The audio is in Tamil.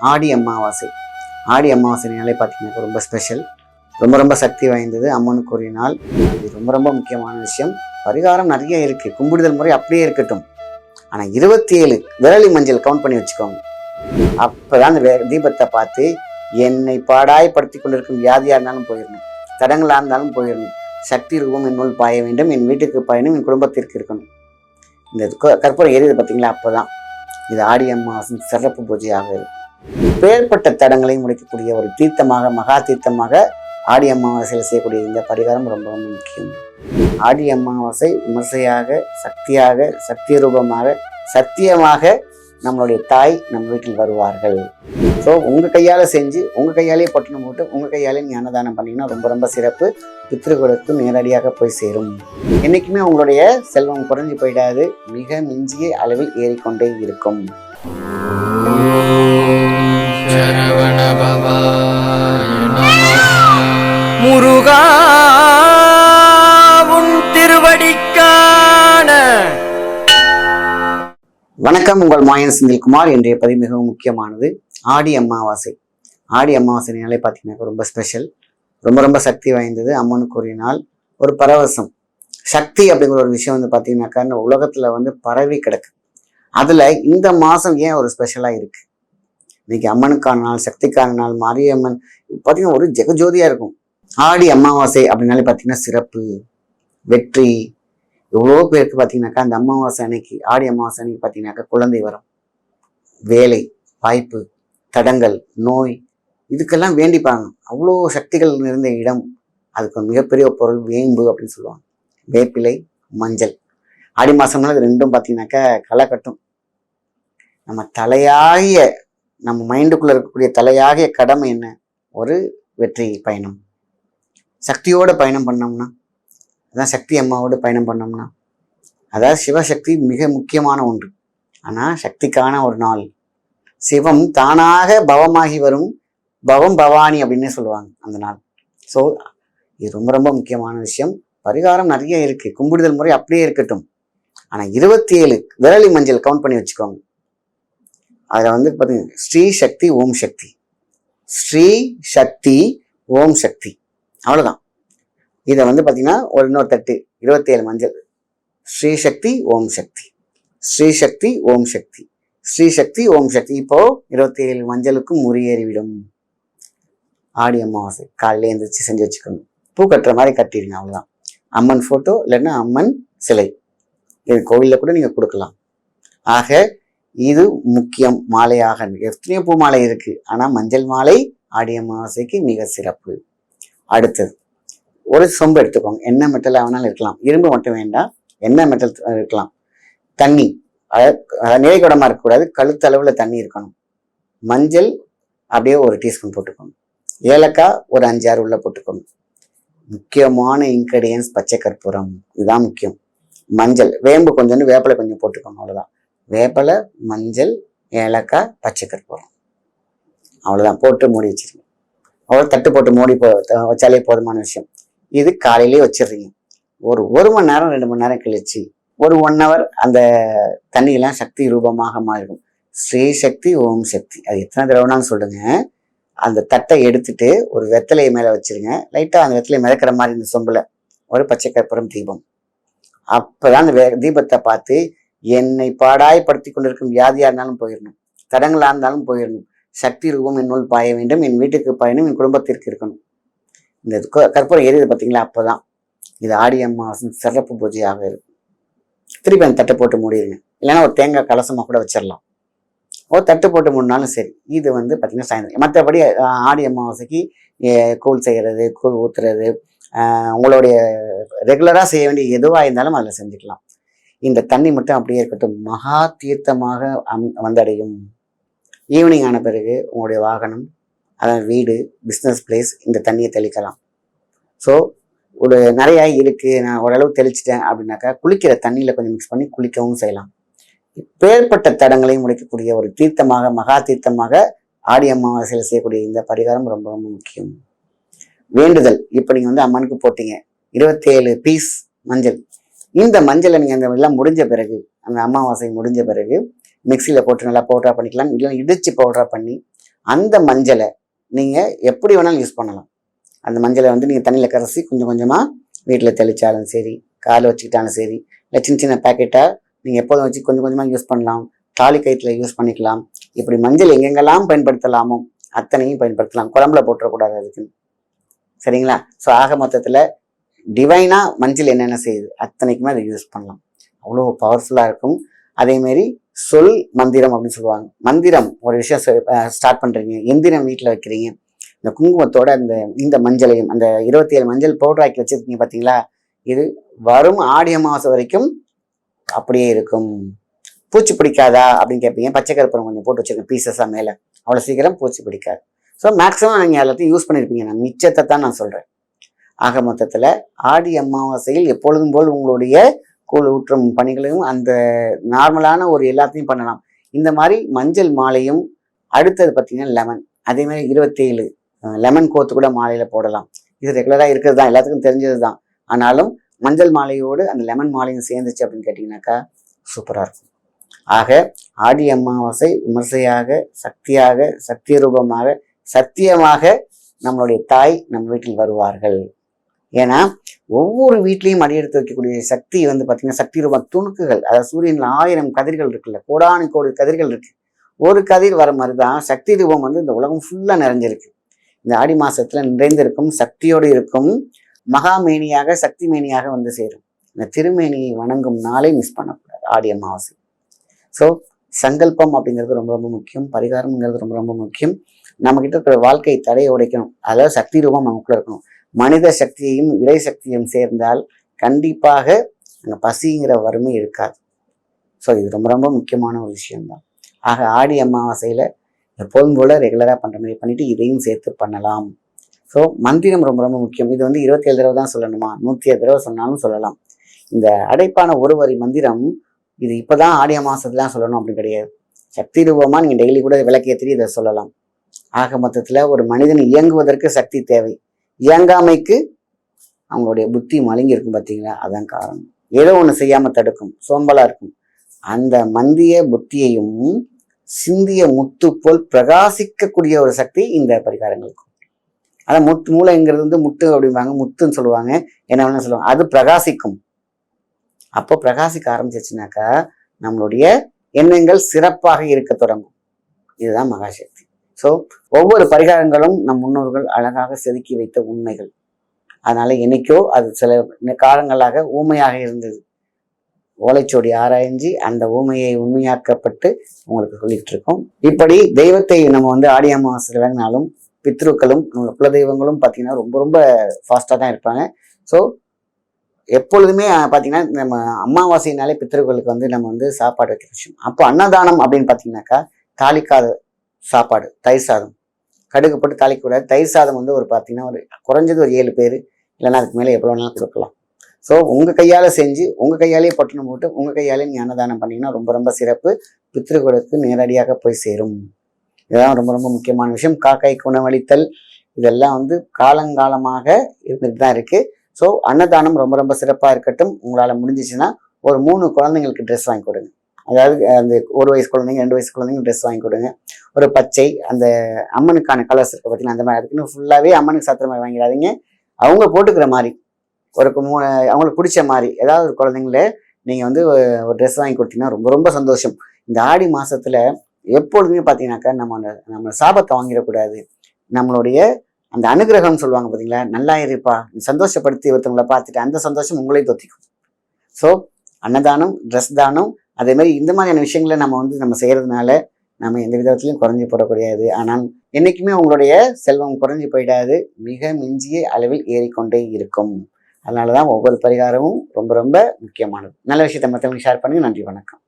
ஆடி அமாவாசை. ஆடி அமாவாசைனாலே பார்த்தீங்கன்னா ரொம்ப ஸ்பெஷல் ரொம்ப ரொம்ப சக்தி வாய்ந்தது அம்மனுக்கு ஒரு நாள். இது ரொம்ப ரொம்ப முக்கியமான விஷயம். பரிகாரம் நிறைய இருக்குது கும்பிடுதல் முறை அப்படியே இருக்கட்டும். ஆனால் இருபத்தி ஏழு விரலி மஞ்சள் கவுண்ட் பண்ணி வச்சுக்கோங்க. அப்போ தான் அந்த வே- தீபத்தை பார்த்து என்னை பாடாய்படுத்தி கொண்டிருக்கும் வியாதியாக இருந்தாலும் போயிடணும் தடங்களாக இருந்தாலும் போயிடணும் சக்தி ரூபம் என்னுள் பாய வேண்டும். என் வீட்டுக்கு பாயணும். என் குடும்பத்திற்கு இருக்கணும். இந்த கற்பூரம் எரியுது பார்த்தீங்களா அப்போ தான் இது ஆடி அம்மாவாசன் சிறப்பு பூஜையாக இருக்கும் பேர்பட்ட தடங்களை முடிக்கக்கூடிய ஒரு தீர்த்தமாக மகா தீர்த்தமாக ஆடி அமாவாசையில் செய்யக்கூடிய இந்த பரிகாரம் ரொம்ப ரொம்ப முக்கியம். ஆடி அமாவாசை விமர்சையாக சக்தியாக சத்திய ரூபமாக சத்தியமாக நம்மளுடைய தாய் நம் வீட்டில் வருவார்கள். ஸோ உங்கள் கையால் செஞ்சு உங்கள் கையாலே பட்டணம் போட்டு உங்கள் கையாலே நீ அன்னதானம் பண்ணீங்கன்னா ரொம்ப ரொம்ப சிறப்பு. பித்ருக்களுக்கு நேரடியாக போய் சேரும். என்றைக்குமே உங்களுடைய செல்வம் குறைஞ்சு போயிடாது. மிக மிஞ்சிய அளவில் ஏறிக்கொண்டே இருக்கும். சரவண முருகா உன் திருவடிக்கான. வணக்கம் உங்கள் மாயன் செந்தில்குமார். இன்றைய பதிவு மிகவும் முக்கியமானது. ஆடி அமாவாசை. ஆடி அமாவாசைனாலே பார்த்தீங்கன்னா ரொம்ப ஸ்பெஷல் ரொம்ப ரொம்ப சக்தி வாய்ந்தது. அம்மனுக்கு ஒரு நாள். ஒரு பரவசம். சக்தி அப்படிங்கிற ஒரு விஷயம் வந்து பார்த்தீங்கன்னாக்கா இந்த உலகத்தில் வந்து பரவி கிடக்கு. அதில் இந்த மாதம் ஏன் ஒரு ஸ்பெஷலாக இருக்கு? இன்னைக்கு அம்மனுக்கான நாள் சக்திக்கான நாள் மாரியம்மன் பார்த்தீங்கன்னா ஒரு ஜெகஜோதியாக இருக்கும். ஆடி அமாவாசை அப்படின்னாலே பார்த்தீங்கன்னா சிறப்பு வெற்றி. எவ்வளோ பேருக்கு பார்த்தீங்கன்னாக்கா அந்த அமாவாசை அன்னைக்கு ஆடி அமாவாசை அன்னைக்கு பார்த்தீங்கன்னாக்கா குழந்தை வரும். வேலை வாய்ப்பு தடங்கள் நோய் இதுக்கெல்லாம் வேண்டிப்பாங்க. அவ்வளோ சக்திகள் நிறைந்த இடம். அதுக்கு மிகப்பெரிய பொருள் வேம்பு அப்படின்னு சொல்லுவாங்க. வேப்பிலை மஞ்சள். ஆடி மாதம்னா இது ரெண்டும் பார்த்தீங்கன்னாக்கா களை கட்டும். நம்ம தலையாகிய நம்ம மைண்டுக்குள்ளே இருக்கக்கூடிய தலையாகிய கடமை என்ன? ஒரு வெற்றி பயணம். சக்தியோடு பயணம் பண்ணோம்னா அதான் சக்தி அம்மாவோடு பயணம் பண்ணோம்னா அதாவது சிவசக்தி மிக முக்கியமான ஒன்று. ஆனால் சக்திக்கான ஒரு நாள். சிவம் தானாக பவமாகி வரும். பவம் பவானி அப்படின்னே சொல்லுவாங்க அந்த நாள். ஸோ இது ரொம்ப ரொம்ப முக்கியமான விஷயம். பரிகாரம் நிறைய இருக்குது கும்பிடுதல் முறை அப்படியே இருக்கட்டும். ஆனால் இருபத்தி ஏழு விரலி மஞ்சள் கவுண்ட் பண்ணி வச்சுக்கோங்க. அதில் வந்து பார்த்தீங்கன்னா ஸ்ரீ சக்தி ஓம் சக்தி. ஸ்ரீ சக்தி ஓம் சக்தி. அவ்வளோதான் இதை வந்து பார்த்தீங்கன்னா ஒரு இன்னொரு தட்டு இருபத்தேழு மஞ்சள். ஸ்ரீ சக்தி ஓம் சக்தி. ஸ்ரீ சக்தி ஓம் சக்தி. ஸ்ரீ சக்தி ஓம் சக்தி. இப்போ இருபத்தி ஏழு மஞ்சளுக்கும் முறியேறிவிடும் ஆடி அமாவாசை. காலையில் எழுந்திரிச்சு செஞ்சு வச்சுக்கணும். பூ கட்டுற மாதிரி கட்டிடுங்க அவ்வளோதான் அம்மன் ஃபோட்டோ இல்லைன்னா அம்மன் சிலை. இது கோவிலில் கூட நீங்கள் கொடுக்கலாம். ஆக இது முக்கியம் மாலையாக எத்தனையோ பூ மாலை இருக்கு. ஆனால் மஞ்சள் மாலை ஆடி அமாவாசைக்கு மிக சிறப்பு. அடுத்தது ஒரு சொம்பு எடுத்துக்கோங்க. என்ன மெட்டல் வேணாலும் இருக்கலாம். இரும்பு மட்டும் வேண்டாம். என்ன மெட்டல் இருக்கலாம். தண்ணி அதாவது நிலைக்கூடமாக இருக்கக்கூடாது கழுத்தளவில் தண்ணி இருக்கணும். மஞ்சள் அப்படியே ஒரு டீஸ்பூன் போட்டுக்கோங்க. ஏலக்காய் ஒரு அஞ்சு ஆறு உள்ள போட்டுக்கோங்க. முக்கியமான இன்க்ரீடியன்ஸ் பச்சை கற்பூரம். இதுதான் முக்கியம். மஞ்சள் வேம்பு கொஞ்சோண்டு வேப்பிலை கொஞ்சம் போட்டுக்கோங்க அவ்வளோதான் வேப்பிலை மஞ்சள் ஏலக்காய் பச்சை கற்பூரம் அவ்வளோதான் போட்டு மூடி வச்சிருங்க. அவ்வளோ தட்டு போட்டு மூடி போ வச்சாலே போதுமான விஷயம். இது காலையிலேயே வச்சிடுறீங்க. ஒரு ஒரு மணி நேரம் ரெண்டு மணி நேரம் கழிச்சு ஒரு ஒன் ஹவர் அந்த தண்ணியெல்லாம் சக்தி ரூபமாக மாறிடும். ஸ்ரீ சக்தி ஓம் சக்தி. அது எத்தனை தடவைனாலும் சொல்லுங்க. அந்த தட்டை எடுத்துட்டு ஒரு வெத்தலையை மேலே வச்சிருங்க. லைட்டாக அந்த வெத்தலையை மிதக்கிற மாதிரி இந்த சொம்பில் ஒரு பச்சை கற்பூரம் தீபம். அப்பதான் அந்த வே- தீபத்தை பார்த்து என்னை பாடாய்படுத்தி கொண்டிருக்கும் வியாதியாக இருந்தாலும் போயிடணும் தடங்களாக இருந்தாலும் போயிடணும் சக்தி ரூபம் என்னுள் பாய வேண்டும். என் வீட்டுக்கு பாயணும் என் குடும்பத்திற்கு இருக்கணும். இந்த கற்பூரம் எரியுது பார்த்தீங்களா அப்போதான். இது ஆடி அமாவாசை சிறப்பு பூஜையாக இருக்கும் திருப்பி அந்த தட்டை போட்டு மூடிடுங்க இல்லைன்னா ஒரு தேங்காய் கலசமாக கூட வச்சிடலாம் ஒரு தட்டு போட்டு மூடினாலும் சரி. இது வந்து பார்த்தீங்கன்னா சாயந்தரம். மற்றபடி ஆடி அமாவாசைக்கு கூழ் செய்கிறது கூழ் ஊற்றுறது உங்களுடைய ரெகுலராக செய்ய வேண்டிய எதுவாக இருந்தாலும் அதில் செஞ்சுக்கலாம். இந்த தண்ணி மட்டும் அப்படியே இருக்கட்டும். மகா தீர்த்தமாக அம் வந்தடையும். ஈவினிங் ஆன பிறகு உங்களுடைய வாகனம் அதான் வீடு பிஸ்னஸ் பிளேஸ் இந்த தண்ணியை தெளிக்கலாம். ஸோ ஒரு நிறையா இருக்குது நான் ஓரளவு தெளிச்சிட்டேன் அப்படின்னாக்கா குளிக்கிற தண்ணியில் கொஞ்சம் மிக்ஸ் பண்ணி குளிக்கவும் செய்யலாம். பேர்பட்ட தடங்களையும் முடிக்கக்கூடிய ஒரு தீர்த்தமாக மகா தீர்த்தமாக ஆடி அமாவாசையில் செய்யக்கூடிய இந்த பரிகாரம் ரொம்ப ரொம்ப முக்கியம். வேண்டுதல். இப்போ நீங்கள் வந்து அம்மனுக்கு போட்டீங்க. இருபத்தேழு பீஸ் மஞ்சள். இந்த மஞ்சளை நீங்கள் அந்த எல்லாம் முடிஞ்ச பிறகு அந்த அமாவாசை முடிஞ்ச பிறகு மிக்சியில் போட்டு நல்லா பவுட்ரா பண்ணிக்கலாம். இல்லை இடிச்சு பவுட்ரா பண்ணி அந்த மஞ்சளை நீங்கள் எப்படி வேணாலும் யூஸ் பண்ணலாம். அந்த மஞ்சளை வந்து நீங்கள் தண்ணியில் கரைச்சி கொஞ்சம் கொஞ்சமாக வீட்டில் தெளித்தாலும் சரி காலில் வச்சுக்கிட்டாலும் சரி இல்லை சின்ன சின்ன பேக்கெட்டாக நீங்கள் எப்போதும் வச்சு கொஞ்சம் கொஞ்சமாக யூஸ் பண்ணலாம். தாலி கயிற்றுல யூஸ் பண்ணிக்கலாம். இப்படி மஞ்சள் எங்கெங்கெல்லாம் பயன்படுத்தலாமோ அத்தனையும் பயன்படுத்தலாம். குழம்புல போட்டுறக்கூடாது அதுக்கு சரிங்களா? ஸோ ஆக மொத்தத்தில் டிவைனாக மஞ்சள் என்னென்ன செய்யுது? அத்தனைக்குமே அதை யூஸ் பண்ணலாம். அவ்வளோ பவர்ஃபுல்லாக இருக்கும். அதேமாரி சொல் மந்திரம் அப்படின்னு சொல்லுவாங்க. மந்திரம் ஒரு விஷயம் ஸ்டார்ட் பண்ணுறீங்க எந்திரம் வீட்டில் வைக்கிறீங்க. இந்த குங்குமத்தோட அந்த இந்த மஞ்சளையும் அந்த இருபத்தி ஏழு மஞ்சள் பவுடர் ஆக்கி வச்சிருக்கீங்க பார்த்தீங்களா இது வரும் ஆடி அமாவாசை வரைக்கும் அப்படியே இருக்கும். பூச்சி பிடிக்காதா? அப்படின்னு கேட்பீங்க பச்சை கருப்பரம் கொஞ்சம் போட்டு வச்சுருக்கேன் பீசஸாக மேலே. அவ்வளோ சீக்கிரம் பூச்சி பிடிக்காது. ஸோ மேக்ஸிமம் நீங்கள் எல்லாத்தையும் யூஸ் பண்ணியிருப்பீங்க நான் மிச்சத்தை தான் நான் சொல்கிறேன் ஆக மொத்தத்தில் ஆடி அமாவாசையில் எப்பொழுதும் போல் உங்களுடைய கூழ் ஊற்றும் பணிகளையும் அந்த நார்மலான ஒரு எல்லாத்தையும் பண்ணலாம். இந்த மாதிரி மஞ்சள் மாலையும் அடுத்தது பார்த்தீங்கன்னா லெமன். அதே மாதிரி இருபத்தேழு லெமன் கோத்து கூட மாலையில் போடலாம். இது ரெகுலராக இருக்கிறது தான் எல்லாத்துக்கும் தெரிஞ்சது தான். ஆனாலும் மஞ்சள் மாலையோடு அந்த லெமன் மாலையும் சேர்ந்துச்சு அப்படின்னு கேட்டிங்கனாக்கா சூப்பராக இருக்கும். ஆக ஆடி அமாவாசை விமர்சையாக சக்தியாக சத்திய ரூபமாக சத்தியமாக நம்மளுடைய தாய் நம் வீட்டில் வருவார்கள். ஏன்னா ஒவ்வொரு வீட்லேயும் அடியெடுத்து வைக்கக்கூடிய சக்தி வந்து பார்த்தீங்கன்னா சக்தி ரூபா துணுக்குகள். அதாவது சூரியனில் ஆயிரம் கதிர்கள் இருக்குல்ல கோடானு கோடி கதிர்கள் இருக்கு. ஒரு கதிர் வர மாதிரி தான் சக்தி ரூபம் வந்து இந்த உலகம் ஃபுல்லாக நிறைஞ்சிருக்கு. இந்த ஆடி மாசத்துல நிறைந்திருக்கும் சக்தியோடு இருக்கும் மகாமேனியாக சக்தி மேனியாக வந்து சேரும். இந்த திருமேனியை வணங்கும் நாளை மிஸ் பண்ணக்கூடாது ஆடி அமாவாசை. ஸோ சங்கல்பம் அப்படிங்கிறது ரொம்ப ரொம்ப முக்கியம். பரிகாரம்ங்கிறது ரொம்ப ரொம்ப முக்கியம். நம்மக்கிட்ட இருக்கிற வாழ்க்கை தடையை உடைக்கணும். அதாவது சக்தி ரூபம் நமக்குள்ள இருக்கணும். மனித சக்தியையும் இறை சக்தியும் சேர்ந்தால் கண்டிப்பாக அங்கே பசிங்கிற வறுமை இருக்காது. ஸோ இது ரொம்ப ரொம்ப முக்கியமான ஒரு விஷயம்தான். ஆக ஆடி அமாவாசையில் எப்போதும் போல ரெகுலராக பண்ணுற மாதிரி பண்ணிவிட்டு இதையும் சேர்த்து பண்ணலாம். ஸோ மந்திரம் ரொம்ப ரொம்ப முக்கியம். இது வந்து இருபத்தேழு தடவை தான் சொல்லணுமா? நூற்றி ஏழு தடவை சொன்னாலும் சொல்லலாம். இந்த அடைப்பான ஒரு வரி மந்திரம் இது இப்போ தான் ஆடி அமாவாசத்துலாம் சொல்லணும் அப்படி கிடையாது. சக்தி ரூபமாக நீங்கள் டெய்லி கூட விளக்கேற்றி இதை சொல்லலாம். ஆக மொத்தத்தில் ஒரு மனிதன் இயங்குவதற்கு சக்தி தேவை. இயங்காமைக்கு அவங்களுடைய புத்தி மழுங்கி இருக்கும் பார்த்தீங்களா? அதான் காரணம். ஏதோ ஒன்று செய்யாமல் தடுக்கும். சோம்பலாக இருக்கும். அந்த மந்திய புத்தியையும் சிந்திய முத்து போல் பிரகாசிக்கக்கூடிய ஒரு சக்தி இந்த பரிகாரங்களுக்கு. அதான் முத்து மூளைங்கிறது வந்து முட்டு அப்படிம்பாங்க. முத்துன்னு சொல்லுவாங்க. என்ன வேணா சொல்லுவாங்க. அது பிரகாசிக்கும். அப்போ பிரகாசிக்க ஆரம்பிச்சிச்சுனாக்கா நம்மளுடைய எண்ணங்கள் சிறப்பாக இருக்க தொடங்கும். இதுதான் மகாசக்தி ஸோ ஒவ்வொரு பரிகாரங்களும் நம் முன்னோர்கள் அழகாக செதுக்கி வைத்த உண்மைகள். அதனால என்னைக்கோ அது சில காலங்களாக ஊமையாக இருந்தது. ஓலைச்சோடி ஆராய்ஞ்சி அந்த ஊமையை உண்மையாக்கப்பட்டு உங்களுக்கு சொல்லிட்டு இருக்கோம் இப்படி தெய்வத்தை நம்ம வந்து ஆடி அமாவாசை விளங்கினாலும் பித்ருக்களும் நம்ம குலதெய்வங்களும் பார்த்தீங்கன்னா ரொம்ப ரொம்ப ஃபாஸ்ட்டாக தான் இருப்பாங்க. ஸோ எப்பொழுதுமே பார்த்தீங்கன்னா நம்ம அமாவாசைனாலே பித்ருக்களுக்கு வந்து நம்ம வந்து சாப்பாடு வைக்கிற விஷயம். அப்போ அன்னதானம் அப்படின்னு பார்த்தீங்கன்னாக்கா தாலிக்காத சாப்பாடு தயிர் சாதம். கடுகு போட்டு தாளிக்கக்கூடாது. தயிர் சாதம் வந்து ஒரு பார்த்தீங்கன்னா ஒரு குறைஞ்சது ஒரு ஏழு பேர். இல்லைன்னா அதுக்கு மேலே எவ்வளோ வேணாலும் கொடுக்கலாம். ஸோ உங்கள் கையால் செஞ்சு உங்கள் கையாலேயே பட்டணம் போட்டு உங்கள் கையாலே நீங்கள் அன்னதானம் பண்ணீங்கன்னா ரொம்ப ரொம்ப சிறப்பு. பித்ருக்களுக்கு நேரடியாக போய் சேரும். இதெல்லாம் ரொம்ப ரொம்ப முக்கியமான விஷயம். காக்காய்க்கு குணவளித்தல் இதெல்லாம் வந்து காலங்காலமாக இருந்துட்டு தான் இருக்குது ஸோ அன்னதானம் ரொம்ப ரொம்ப சிறப்பாக இருக்கட்டும். உங்களால் முடிஞ்சிச்சுன்னா ஒரு மூணு குழந்தைங்களுக்கு ட்ரெஸ் வாங்கி கொடுங்க. அதாவது அந்த ஒரு வயசு குழந்தைங்க ரெண்டு வயசு குழந்தைங்க ட்ரெஸ் வாங்கி கொடுங்க. ஒரு பச்சை அந்த அம்மனுக்கான கலர்ஸ் இருக்க பார்த்தீங்கன்னா அந்த மாதிரி. அதுக்குன்னு ஃபுல்லாகவே அம்மனுக்கு சாத்திர மாதிரி வாங்கிடாதீங்க. அவங்க போட்டுக்கிற மாதிரி ஒரு மூணு அவங்களுக்கு பிடிச்ச மாதிரி ஏதாவது ஒரு குழந்தைங்கள நீங்கள் வந்து ஒரு- ட்ரெஸ் வாங்கி கொடுத்தீங்கன்னா ரொம்ப ரொம்ப சந்தோஷம். இந்த ஆடி மாதத்தில் எப்பொழுதுமே பார்த்தீங்கன்னாக்கா நம்ம நம்ம சாபத்தை வாங்கிடக்கூடாது. நம்மளுடைய அந்த அனுகிரகம்னு சொல்லுவாங்க பார்த்தீங்களா நல்லா இருப்பா சந்தோஷப்படுத்தி ஒருத்தவங்களை பார்த்துட்டு அந்த சந்தோஷம் உங்களையும் தொத்திக்கும். ஸோ அன்னதானம் ட்ரெஸ் தானம் அதே மாதிரி இந்த மாதிரியான விஷயங்களை நம்ம வந்து நம்ம செய்கிறதுனால நம்ம எந்த விதத்துலையும் குறைஞ்சி போடக்கூடாது ஆனால் என்றைக்குமே உங்களுடைய செல்வம் குறைஞ்சி போயிடாது. மிக மிஞ்சிய அளவில் ஏறிக்கொண்டே இருக்கும். அதனால தான் ஒவ்வொரு பரிகாரமும் ரொம்ப ரொம்ப முக்கியமானது. நல்ல விஷயத்தை மற்றவங்களுக்கு ஷேர் பண்ணுங்கள் நன்றி வணக்கம்.